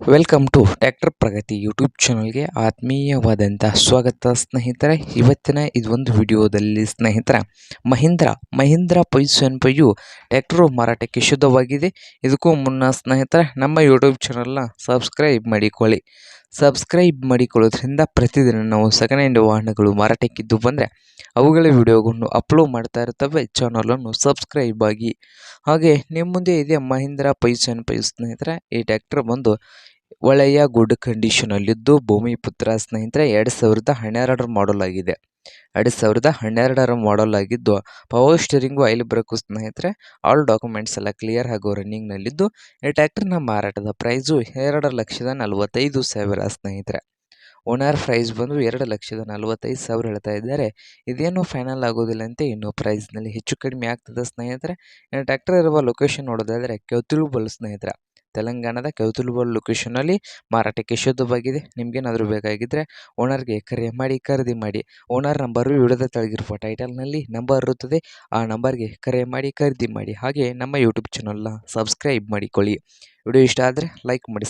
Welcome to tractor Pragati YouTube ಚಾನಲ್ಗೆ ಆತ್ಮೀಯವಾದಂಥ ಸ್ವಾಗತ, ಸ್ನೇಹಿತರೆ. ಇವತ್ತಿನ ಇದೊಂದು ವಿಡಿಯೋದಲ್ಲಿ, ಸ್ನೇಹಿತರ, ಮಹೀಂದ್ರ ಮಹೀಂದ್ರ ಪೈಸನ್ ಪೈಯು ಟ್ಯಾಕ್ಟ್ರು ಮಾರಾಟಕ್ಕೆ ಶುದ್ಧವಾಗಿದೆ. ಇದಕ್ಕೂ ಮುನ್ನ, ಸ್ನೇಹಿತರೆ, ನಮ್ಮ ಯೂಟ್ಯೂಬ್ ಚಾನಲ್ನ ಸಬ್ಸ್ಕ್ರೈಬ್ ಮಾಡಿಕೊಳ್ಳಿ. ಸಬ್ಸ್ಕ್ರೈಬ್ ಮಾಡಿಕೊಳ್ಳೋದ್ರಿಂದ ಪ್ರತಿದಿನ ನಾವು ಸೆಕೆಂಡ್ ಹ್ಯಾಂಡ್ ವಾಹನಗಳು ಮಾರಾಟಕ್ಕಿದ್ದು ಬಂದರೆ ಅವುಗಳ ವಿಡಿಯೋಗಳನ್ನು ಅಪ್ಲೋಡ್ ಮಾಡ್ತಾ ಇರ್ತವೆ. ಚಾನಲನ್ನು ಸಬ್ಸ್ಕ್ರೈಬ್ ಆಗಿ. ಹಾಗೆ ನಿಮ್ಮ ಮುಂದೆ ಇದೆ ಮಹೀಂದ್ರ ಪೈಸನ್ ಪೈ ಸ್ನೇಹಿತರೆ. ಈ ಟ್ಯಾಕ್ಟರ್ ಬಂದು ಒಳ್ಳೆಯ ಗುಡ್ ಕಂಡೀಷನಲ್ಲಿದ್ದು ಭೂಮಿಪುತ್ರ ಸ್ನೇಹಿತರೆ ಎರಡು ಸಾವಿರದ ಹನ್ನೆರಡರ ಮಾಡಲ್ ಆಗಿದೆ. ಎರಡು ಸಾವಿರದ ಹನ್ನೆರಡರ ಮಾಡಲ್ ಆಗಿದ್ದು ಪವರ್ ಸ್ಟೀರಿಂಗು ಆಯಿಲ್ ಬ್ರೇಕು ಸ್ನೇಹಿತರೆ ಆಲ್ ಡಾಕ್ಯುಮೆಂಟ್ಸ್ ಎಲ್ಲ ಕ್ಲಿಯರ್ ಹಾಗೂ ರನ್ನಿಂಗ್ನಲ್ಲಿದ್ದು ಈ ಟ್ಯಾಕ್ಟರ್ನ ಮಾರಾಟದ ಪ್ರೈಸು ಎರಡು ಲಕ್ಷದ ನಲವತ್ತೈದು ಸಾವಿರ ಸ್ನೇಹಿತರೆ. ಓನರ್ ಪ್ರೈಸ್ ಬಂದು ಎರಡು ಲಕ್ಷದ ನಲವತ್ತೈದು ಸಾವಿರ ಹೇಳ್ತಾ ಇದ್ದಾರೆ. ಇದೇನು ಫೈನಲ್ ಆಗೋದಿಲ್ಲ ಅಂತ ಇನ್ನು ಪ್ರೈಸ್ನಲ್ಲಿ ಹೆಚ್ಚು ಕಡಿಮೆ ಆಗ್ತದೆ ಸ್ನೇಹಿತರೆ. ಇನ್ನು ಟ್ರ್ಯಾಕ್ಟರ್ ಇರುವ ಲೊಕೇಶನ್ ನೋಡೋದಾದರೆ ಕೆವತಿಲುಬಲ್ ಸ್ನೇಹಿತರೆ. ತೆಲಂಗಾಣದ ಕೌತುಲ್ಬಲ್ ಲೊಕೇಶನಲ್ಲಿ ಮಾರಾಟಕ್ಕೆ ಶುದ್ಧವಾಗಿದೆ ನಿಮ್ಗೇನಾದರೂ ಬೇಕಾಗಿದ್ದರೆ ಓನರ್ಗೆ ಕರೆ ಮಾಡಿ, ಖರೀದಿ ಮಾಡಿ. ಓನರ್ ನಂಬರು ವಿಡಿಯೋದ ತೆಳಗಿರುವ ಟೈಟಲ್ನಲ್ಲಿ ನಂಬರ್ ಇರುತ್ತದೆ. ಆ ನಂಬರ್ಗೆ ಕರೆ ಮಾಡಿ, ಖರೀದಿ ಮಾಡಿ. ಹಾಗೆ ನಮ್ಮ ಯೂಟ್ಯೂಬ್ ಚಾನಲ್ನ ಸಬ್ಸ್ಕ್ರೈಬ್ ಮಾಡಿಕೊಳ್ಳಿ. ವಿಡಿಯೋ ಇಷ್ಟ ಆದರೆ ಲೈಕ್ ಮಾಡಿ